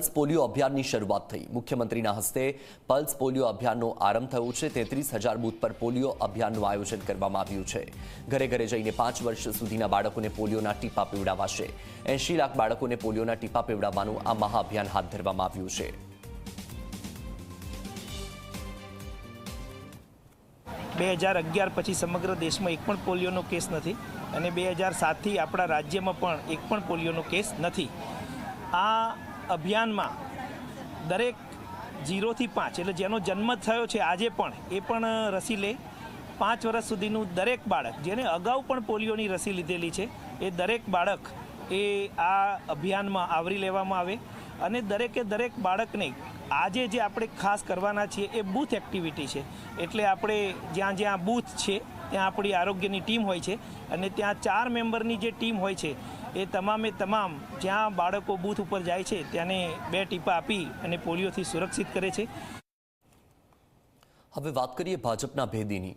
Pulse polio અભિયાનની શરૂઆત થઈ. મુખ્યમંત્રીના હસ્તે પલ્સ પોલિયો અભિયાનનો આરંભ થયો છે. તેત્રીસ હજાર બૂથ પર પોલિયો અભિયાનનું આયોજન કરવામાં આવ્યું છે. ઘરે ઘરે જઈને પાંચ વર્ષ સુધીના બાળકોને પોલિયોના ટીપા પીવડાવાશે. એંશી લાખ બાળકોને પોલિયોના ટીપા પીવડાવવાનું આ મહાઅભિયાન હાથ ધરવામાં આવ્યું છે. બે હજાર અગિયાર પછી સમગ્ર દેશમાં એક પણ પોલિયોનો કેસ નથી અને બે હજાર સાતથી આપણા રાજ્યમાં પણ એક પણ પોલિયોનો કેસ નથી. આ અભિયાનમાં દરેક જીરોથી પાંચ, એટલે જેનો જન્મ થયો છે આજે પણ, એ પણ રસી લે. પાંચ વર્ષ સુધીનું દરેક બાળક, જેને અગાઉ પણ પોલિયોની રસી લીધેલી છે, એ દરેક બાળક એ આ અભિયાનમાં આવરી લેવામાં આવે. અને દરેકે દરેક બાળકને આજે જે આપણે ખાસ કરવાના છીએ, એ બૂથ એક્ટિવિટી છે. એટલે આપણે જ્યાં જ્યાં બૂથ છે, ત્યાં આપણી આરોગ્યની ટીમ હોય છે. અને ત્યાં ચાર મેમ્બરની જે ટીમ હોય છે એ તમામે તમામ જ્યાં બાળકો બૂથ ઉપર જાય છે ત્યાંને બે ટીપા આપી અને પોલિયોથી સુરક્ષિત કરે છે. હવે વાત કરીએ ભાજપના ભેદીની.